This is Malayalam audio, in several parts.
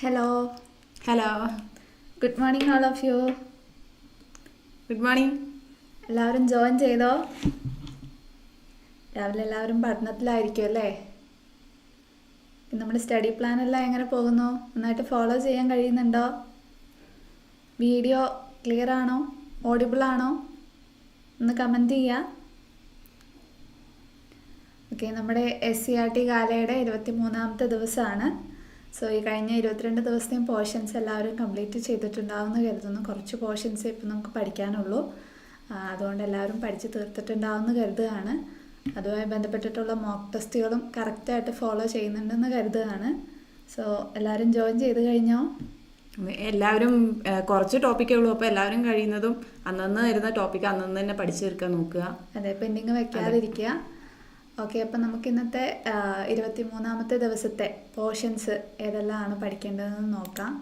Hello hello good morning all of you good morning എല്ലാവരും ജോയിൻ ചെയ്തോ? രാവിലെ എല്ലാവരും പഠനത്തിലായിരിക്കും അല്ലേ? നമ്മുടെ സ്റ്റഡി പ്ലാൻ എല്ലാം എങ്ങനെ പോകുന്നു? നന്നായിട്ട് ഫോളോ ചെയ്യാൻ കഴിയുന്നുണ്ടോ? വീഡിയോ ക്ലിയർ ആണോ? ഓഡിബിൾ ആണോ? ഒന്ന് കമന്റ് ചെയ്യുക ഓക്കെ നമ്മുടെ എസ് സി ആർ ടി കാലയുടെ ഇരുപത്തി മൂന്നാമത്തെ ദിവസമാണ്. സോ ഈ കഴിഞ്ഞ ഇരുപത്തിരണ്ട് ദിവസത്തെയും പോർഷൻസ് എല്ലാവരും കംപ്ലീറ്റ് ചെയ്തിട്ടുണ്ടാവുമെന്ന് കരുതുന്നു. കുറച്ച് പോർഷൻസ് ഇപ്പം നമുക്ക് പഠിക്കാനുള്ളൂ. അതുകൊണ്ട് എല്ലാവരും പഠിച്ച് തീർത്തിട്ടുണ്ടാവുമെന്ന് കരുതുകയാണ്. അതുമായി ബന്ധപ്പെട്ടിട്ടുള്ള മോക്ക് ടെസ്റ്റുകളും കറക്റ്റായിട്ട് ഫോളോ ചെയ്യുന്നുണ്ടെന്ന് കരുതുകയാണ്. സോ എല്ലാവരും ജോയിൻ ചെയ്ത് കഴിഞ്ഞോ? എല്ലാവരും കുറച്ച് ടോപ്പിക്കേ ഉള്ളൂ. അപ്പോൾ എല്ലാവരും കഴിയുന്നതും അന്നന്ന് വരുന്ന ടോപ്പിക്ക് അന്നന്ന് തന്നെ പഠിച്ചു തീർക്കാൻ നോക്കുക. അതെ പെൻഡിങ് വെക്കാതിരിക്കുക. ഓക്കെ അപ്പം നമുക്ക് ഇന്നത്തെ ഇരുപത്തി മൂന്നാമത്തെ ദിവസത്തെ പോർഷൻസ് ഏതെല്ലാമാണ് പഠിക്കേണ്ടതെന്ന് നോക്കാം.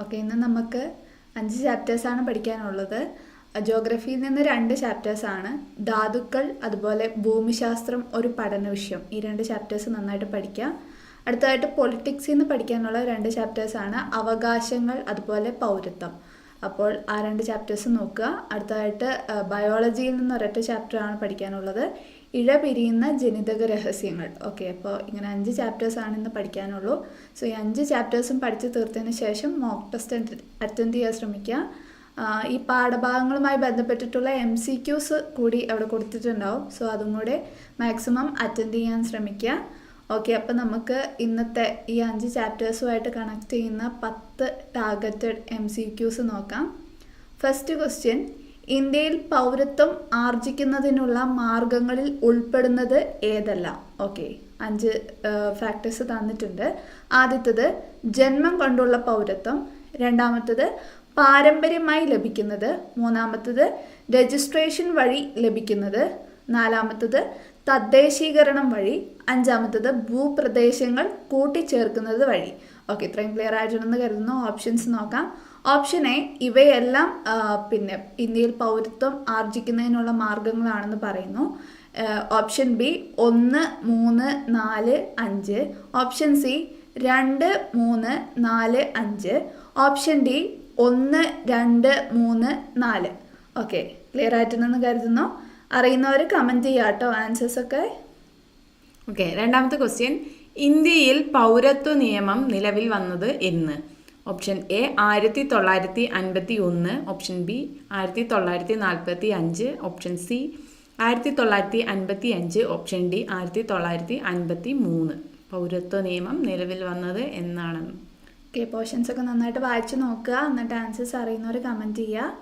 ഓക്കെ ഇന്ന് നമുക്ക് അഞ്ച് ചാപ്റ്റേഴ്സാണ് പഠിക്കാനുള്ളത്. ജോഗ്രഫിയിൽ നിന്ന് രണ്ട് ചാപ്റ്റേഴ്സാണ്. ധാതുക്കൾ അതുപോലെ ഭൂമിശാസ്ത്രം ഒരു പഠന വിഷയം. ഈ രണ്ട് ചാപ്റ്റേഴ്സ് നന്നായിട്ട് പഠിക്കാം. അടുത്തതായിട്ട് പൊളിറ്റിക്സിൽ നിന്ന് പഠിക്കാനുള്ള രണ്ട് ചാപ്റ്റേഴ്സാണ് അവകാശങ്ങൾ അതുപോലെ പൗരത്വം. അപ്പോൾ ആ രണ്ട് ചാപ്റ്റേഴ്സ് നോക്കുക. അടുത്തതായിട്ട് ബയോളജിയിൽ നിന്ന് ഒരൊറ്റ ചാപ്റ്ററാണ് പഠിക്കാനുള്ളത്. ഇഴ പിരിയുന്ന ജനിതക രഹസ്യങ്ങൾ. ഓക്കെ അപ്പോൾ ഇങ്ങനെ അഞ്ച് ചാപ്റ്റേഴ്സാണ് ഇന്ന് പഠിക്കാനുള്ളൂ. സോ ഈ അഞ്ച് ചാപ്റ്റേഴ്സും പഠിച്ച് തീർത്തതിന് ശേഷം മോക്ക് ടെസ്റ്റ് അറ്റൻഡ് ചെയ്യാൻ ശ്രമിക്കുക. ഈ പാഠഭാഗങ്ങളുമായി ബന്ധപ്പെട്ടിട്ടുള്ള എം സി ക്യൂസ് കൂടി അവിടെ കൊടുത്തിട്ടുണ്ടാവും. സോ അതും കൂടെ മാക്സിമം അറ്റൻഡ് ചെയ്യാൻ ശ്രമിക്കുക. ഓക്കെ അപ്പം നമുക്ക് ഇന്നത്തെ ഈ അഞ്ച് ചാപ്റ്റേഴ്സുമായിട്ട് കണക്ട് ചെയ്യുന്ന പത്ത് ടാർഗറ്റഡ് എം സി ക്യൂസ് നോക്കാം. ഫസ്റ്റ് ക്വസ്റ്റ്യൻ ഇന്ത്യയിൽ പൗരത്വം ആർജിക്കുന്നതിനുള്ള മാർഗങ്ങളിൽ ഉൾപ്പെടുന്നത് ഏതെല്ലാം? ഓക്കെ അഞ്ച് ഫാക്ടേഴ്സ് തന്നിട്ടുണ്ട്. ആദ്യത്തത് ജന്മം കൊണ്ടുള്ള പൗരത്വം. രണ്ടാമത്തത് പാരമ്പര്യമായി ലഭിക്കുന്നത്. മൂന്നാമത്തത് രജിസ്ട്രേഷൻ വഴി ലഭിക്കുന്നത്. നാലാമത്തത് തദ്ദേശീകരണം വഴി അഞ്ചാമത്തത് ഭൂപ്രദേശങ്ങൾ കൂട്ടിച്ചേർക്കുന്നത് വഴി. ഓക്കെ ഇത്രയും ക്ലിയർ ആയിട്ടുണ്ടെന്ന് കരുതുന്നു. ഓപ്ഷൻസ് നോക്കാം. ഓപ്ഷൻ എ ഇവയെല്ലാം പിന്നെ ഇന്ത്യയിൽ പൗരത്വം ആർജിക്കുന്നതിനുള്ള മാർഗങ്ങളാണെന്ന് പറയുന്നു. ഓപ്ഷൻ ബി ഒന്ന് മൂന്ന് നാല് അഞ്ച്. ഓപ്ഷൻ സി രണ്ട് മൂന്ന് നാല് അഞ്ച്. ഓപ്ഷൻ ഡി ഒന്ന് രണ്ട് മൂന്ന് നാല്. ഓക്കെ ക്ലിയർ ആയിട്ടുണ്ടെന്ന് കരുതുന്നു. അറിയുന്നവർ കമന്റ് ചെയ്യാം കേട്ടോ ആൻസേഴ്സ് ഒക്കെ. ഓക്കെ രണ്ടാമത്തെ ക്വസ്റ്റ്യൻ ഇന്ത്യയിൽ പൗരത്വ നിയമം നിലവിൽ വന്നത് എന്ന്. ഓപ്ഷൻ എ ആയിരത്തി തൊള്ളായിരത്തി അൻപത്തി ഒന്ന് ഓപ്ഷൻ ബി ആയിരത്തി തൊള്ളായിരത്തി നാൽപ്പത്തി അഞ്ച് ഓപ്ഷൻ സി ആയിരത്തി തൊള്ളായിരത്തി അൻപത്തി അഞ്ച് ഓപ്ഷൻ ഡി ആയിരത്തി തൊള്ളായിരത്തി അൻപത്തി മൂന്ന് പൗരത്വ നിയമം നിലവിൽ വന്നത് എന്നാണെന്ന് ഓക്കെ പോർഷൻസ് ഒക്കെ നന്നായിട്ട് വായിച്ചു നോക്കുക. എന്നിട്ട് ആൻസേഴ്സ് അറിയുന്നവർ കമന്റ് ചെയ്യുക.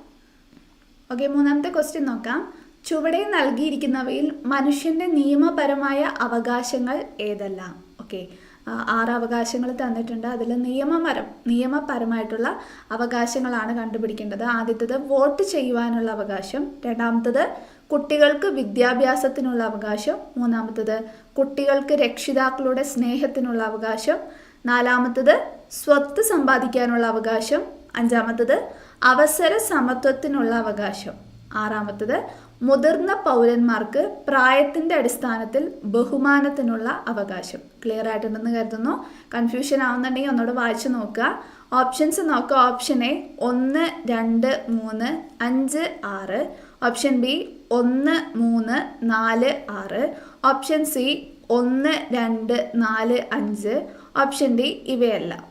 ഓക്കെ മൂന്നാമത്തെ ക്വസ്റ്റ്യൻ നോക്കാം. ചുവടെ നൽകിയിരിക്കുന്നവയിൽ മനുഷ്യന്റെ നിയമപരമായ അവകാശങ്ങൾ ഏതെല്ലാം? ഓക്കെ ആറ് അവകാശങ്ങൾ തന്നിട്ടുണ്ട്. അതിൽ നിയമപരം നിയമപരമായിട്ടുള്ള അവകാശങ്ങളാണ് കണ്ടുപിടിക്കേണ്ടത്. ആദ്യത്തത് വോട്ട് ചെയ്യുവാനുള്ള അവകാശം. രണ്ടാമത്തത് കുട്ടികൾക്ക് വിദ്യാഭ്യാസത്തിനുള്ള അവകാശം. മൂന്നാമത്തത് കുട്ടികൾക്ക് രക്ഷിതാക്കളുടെ സ്നേഹത്തിനുള്ള അവകാശം. നാലാമത്തത് സ്വത്ത് സമ്പാദിക്കാനുള്ള അവകാശം. അഞ്ചാമത്തത് അവസര സമത്വത്തിനുള്ള അവകാശം. ആറാമത്തത് മുതിർന്ന പൗരന്മാർക്ക് പ്രായത്തിന്റെ അടിസ്ഥാനത്തിൽ ബഹുമാനത്തിനുള്ള അവകാശം. ക്ലിയർ ആയിട്ടുണ്ടെന്ന് കരുതുന്നു. കൺഫ്യൂഷൻ ആവുന്നുണ്ടെങ്കിൽ ഒന്നുകൂടെ വായിച്ചു നോക്കുക. ഓപ്ഷൻസ് നോക്കുക ഓപ്ഷൻ എ ഒന്ന് രണ്ട് മൂന്ന് അഞ്ച് ആറ്. ഓപ്ഷൻ ബി ഒന്ന് മൂന്ന് നാല് ആറ്. ഓപ്ഷൻ സി ഒന്ന് രണ്ട് നാല് അഞ്ച്. ഓപ്ഷൻ ഡി ഇവയല്ല.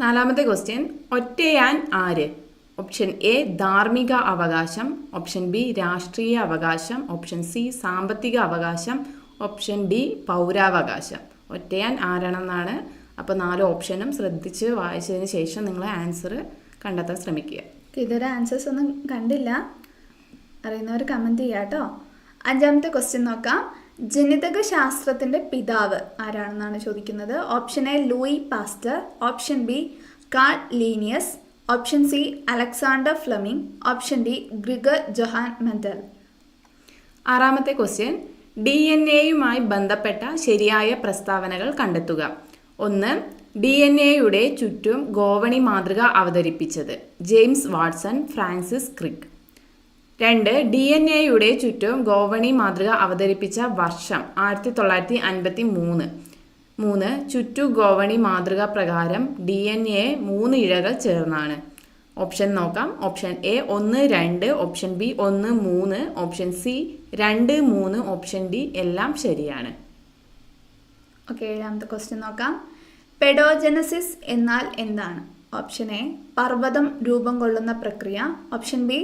നാലാമത്തെ ക്വസ്റ്റ്യൻ ഒറ്റയാൻ ആര്? ഓപ്ഷൻ എ ധാർമ്മിക അവകാശം. ഓപ്ഷൻ ബി രാഷ്ട്രീയ അവകാശം. ഓപ്ഷൻ സി സാമ്പത്തിക അവകാശം. ഓപ്ഷൻ ഡി പൗരാവകാശം. ഒറ്റയാൻ ആരാണെന്നാണ്. അപ്പോൾ നാല് ഓപ്ഷനും ശ്രദ്ധിച്ച് വായിച്ചതിന് ശേഷം നിങ്ങൾ ആൻസർ കണ്ടെത്താൻ ശ്രമിക്കുക. ഇതുവരെ ആൻസേഴ്സ് ഒന്നും കണ്ടില്ല. അറിയുന്നവർ കമന്റ് ചെയ്യാം കേട്ടോ അഞ്ചാമത്തെ ക്വസ്റ്റ്യൻ നോക്കാം. ജനിതക ശാസ്ത്രത്തിന്റെ പിതാവ് ആരാണെന്നാണ് ചോദിക്കുന്നത്? Option A Louis Pasteur option B Carl Linnaeus option C Alexander Fleming option D Gregor Johann Mendel ആറാമത്തെ ക്വസ്റ്റ്യൻ ഡി എൻ എയുമായി ബന്ധപ്പെട്ട ശരിയായ പ്രസ്താവനകൾ കണ്ടെത്തുക. ഒന്ന് ഡി എൻ എയുടെ ചുറ്റും ഗോവണി മാതൃക അവതരിപ്പിച്ചത് ജെയിംസ് വാട്സൺ ഫ്രാൻസിസ് ക്രിക്ക് രണ്ട് ഡി എൻ എയുടെ ചുറ്റും ഗോവണി മാതൃക അവതരിപ്പിച്ച വർഷം ആയിരത്തി തൊള്ളായിരത്തി അൻപത്തി മൂന്ന്. മൂന്ന് ചുറ്റു ഗോവണി മാതൃക പ്രകാരം ഡി എൻ എ മൂന്ന് ഇഴകൾ ചേർന്നാണ്. ഓപ്ഷൻ നോക്കാം. ഓപ്ഷൻ എ ഒന്ന് രണ്ട് ഓപ്ഷൻ ബി ഒന്ന് മൂന്ന് ഓപ്ഷൻ സി രണ്ട് മൂന്ന് ഓപ്ഷൻ ഡി എല്ലാം ശരിയാണ്. ഓക്കെ ഏഴാമത്തെ ക്വസ്റ്റ്യൻ നോക്കാം. പെഡോജനസിസ് എന്നാൽ എന്താണ്? ഓപ്ഷൻ എ പർവതം രൂപം കൊള്ളുന്ന പ്രക്രിയ. ഓപ്ഷൻ ബി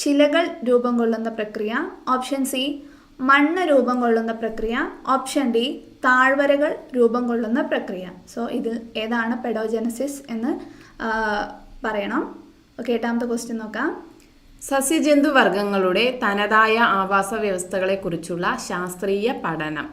ശിലകൾ രൂപം കൊള്ളുന്ന പ്രക്രിയ. ഓപ്ഷൻ സി മണ്ണ് രൂപം കൊള്ളുന്ന പ്രക്രിയ. ഓപ്ഷൻ ഡി താഴ്വരകൾ രൂപം കൊള്ളുന്ന പ്രക്രിയ. സോ ഇത് ഏതാണ്? പെഡോജനസിസ് എന്ന് പറയണം. ഓക്കെ എട്ടാമത്തെ ക്വസ്റ്റ്യൻ നോക്കാം. സസ്യജന്തു വർഗങ്ങളുടെ തനതായ ആവാസ വ്യവസ്ഥകളെക്കുറിച്ചുള്ള ശാസ്ത്രീയ പഠനം.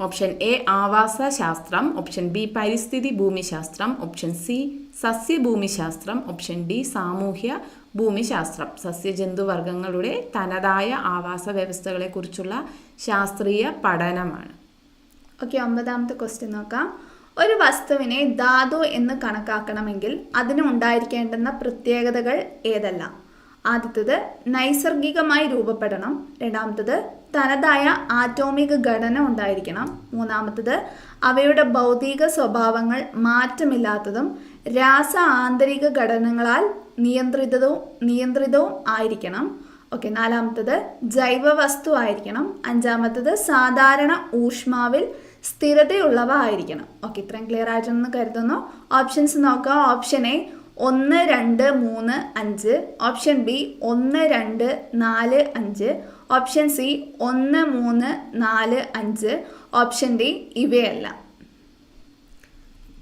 ഓപ്ഷൻ എ ആവാസ ശാസ്ത്രം ഓപ്ഷൻ ബി പരിസ്ഥിതി ഭൂമിശാസ്ത്രം. ഓപ്ഷൻ സി സസ്യഭൂമിശാസ്ത്രം. ഓപ്ഷൻ ഡി സാമൂഹ്യ ഭൂമിശാസ്ത്രം. സസ്യജന്തു വർഗങ്ങളുടെ തനതായ ആവാസ വ്യവസ്ഥകളെക്കുറിച്ചുള്ള ശാസ്ത്രീയ പഠനമാണ്. ഓക്കെ ഒമ്പതാമത്തെ ക്വസ്റ്റ്യൻ നോക്കാം. ഒരു വസ്തുവിനെ ധാതു എന്ന് കണക്കാക്കണമെങ്കിൽ അതിന് ഉണ്ടായിരിക്കേണ്ടുന്ന പ്രത്യേകതകൾ ഏതെല്ലാം? ആദ്യത്തത് നൈസർഗികമായി രൂപപ്പെടണം. രണ്ടാമത്തത് തനതായ ആറ്റോമിക ഘടന ഉണ്ടായിരിക്കണം. മൂന്നാമത്തത് അവയുടെ ഭൗതിക സ്വഭാവങ്ങൾ മാറ്റമില്ലാത്തതും രാസ ആന്തരിക ഘടനകളാൽ നിയന്ത്രിതവും നിയന്ത്രിതവും ആയിരിക്കണം. ഓക്കെ നാലാമത്തത് ജൈവ വസ്തു ആയിരിക്കണം. അഞ്ചാമത്തത് സാധാരണ ഊഷ്മാവിൽ സ്ഥിരതയുള്ളവ ആയിരിക്കണം. ഓക്കെ ഇത്രയും ക്ലിയർ ആയിട്ടെന്ന് കരുതുന്നു. ഓപ്ഷൻസ് നോക്കാം. ഓപ്ഷൻ എ ഒന്ന് രണ്ട് മൂന്ന് അഞ്ച്. ഓപ്ഷൻ ബി ഒന്ന് രണ്ട് നാല് അഞ്ച്. ഓപ്ഷൻ സി ഒന്ന് മൂന്ന് നാല് അഞ്ച്. ഓപ്ഷൻ ഡി ഇവയല്ല.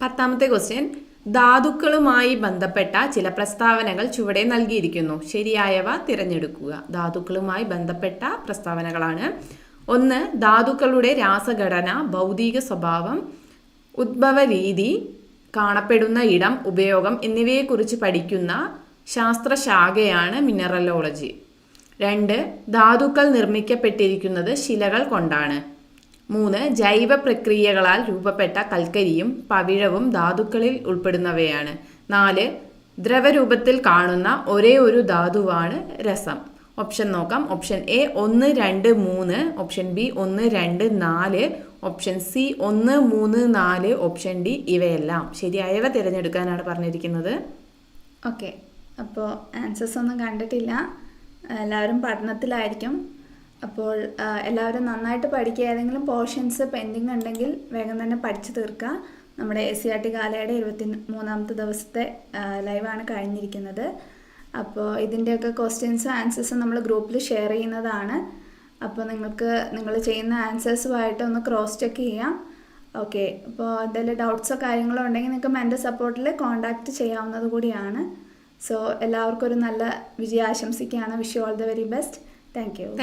പത്താമത്തെ ക്വസ്റ്റ്യൻ ധാതുക്കളുമായി ബന്ധപ്പെട്ട ചില പ്രസ്താവനകൾ ചുവടെ നൽകിയിരിക്കുന്നു. ശരിയായവ തിരഞ്ഞെടുക്കുക. ധാതുക്കളുമായി ബന്ധപ്പെട്ട പ്രസ്താവനകളാണ്. ഒന്ന് ധാതുക്കളുടെ രാസഘടന ഭൗതിക സ്വഭാവം ഉദ്ഭവ രീതി കാണപ്പെടുന്ന ഇടം ഉപയോഗം എന്നിവയെക്കുറിച്ച് പഠിക്കുന്ന ശാസ്ത്രശാഖയാണ് മിനറലോളജി രണ്ട് ധാതുക്കൾ നിർമ്മിക്കപ്പെട്ടിരിക്കുന്നത് ശിലകൾ കൊണ്ടാണ്. മൂന്ന് ജൈവ പ്രക്രിയകളാൽ രൂപപ്പെട്ട കൽക്കരിയും പവിഴവും ധാതുക്കളിൽ ഉൾപ്പെടുന്നവയാണ്. നാല് ദ്രവരൂപത്തിൽ കാണുന്ന ഒരേ ഒരു ധാതുവാണ് രസം. ഓപ്ഷൻ നോക്കാം. ഓപ്ഷൻ എ ഒന്ന് രണ്ട് മൂന്ന്. ഓപ്ഷൻ ബി ഒന്ന് രണ്ട് നാല്. ഓപ്ഷൻ സി ഒന്ന് മൂന്ന് നാല്. ഓപ്ഷൻ ഡി ഇവയെല്ലാം. ശരിയായവ തിരഞ്ഞെടുക്കാനാണ് പറഞ്ഞിരിക്കുന്നത്. ഓക്കെ അപ്പോൾ ആൻസേഴ്സ് ഒന്നും കണ്ടിട്ടില്ല. എല്ലാവരും പഠനത്തിലായിരിക്കും. അപ്പോൾ എല്ലാവരും നന്നായിട്ട് പഠിക്കുക. ഏതെങ്കിലും പോർഷൻസ് പെൻഡിങ് ഉണ്ടെങ്കിൽ വേഗം തന്നെ പഠിച്ചു തീർക്കുക. നമ്മുടെ എസ് സി ആർ ടി കാലയുടെ ഇരുപത്തി മൂന്നാമത്തെ ദിവസത്തെ ലൈവാണ് കഴിഞ്ഞിരിക്കുന്നത്. അപ്പോൾ ഇതിന്റെയൊക്കെ ക്വസ്റ്റ്യൻസും ആൻസേഴ്സും നമ്മൾ ഗ്രൂപ്പിൽ ഷെയർ ചെയ്യുന്നതാണ്. അപ്പോൾ നിങ്ങൾക്ക് നിങ്ങൾ ചെയ്യുന്ന ആൻസേഴ്സുമായിട്ട് ഒന്ന് ക്രോസ് ചെക്ക് ചെയ്യാം. ഓക്കെ അപ്പോൾ എന്തെങ്കിലും ഡൗട്ട്സോ കാര്യങ്ങളോ ഉണ്ടെങ്കിൽ നിങ്ങൾക്ക് എന്റെ സപ്പോർട്ടിൽ കോൺടാക്റ്റ് ചെയ്യാവുന്നത് കൂടിയാണ്. സോ എല്ലാവർക്കും ഒരു നല്ല വിജയം ആശംസിക്കുകയാണ് wish you all the very best thank you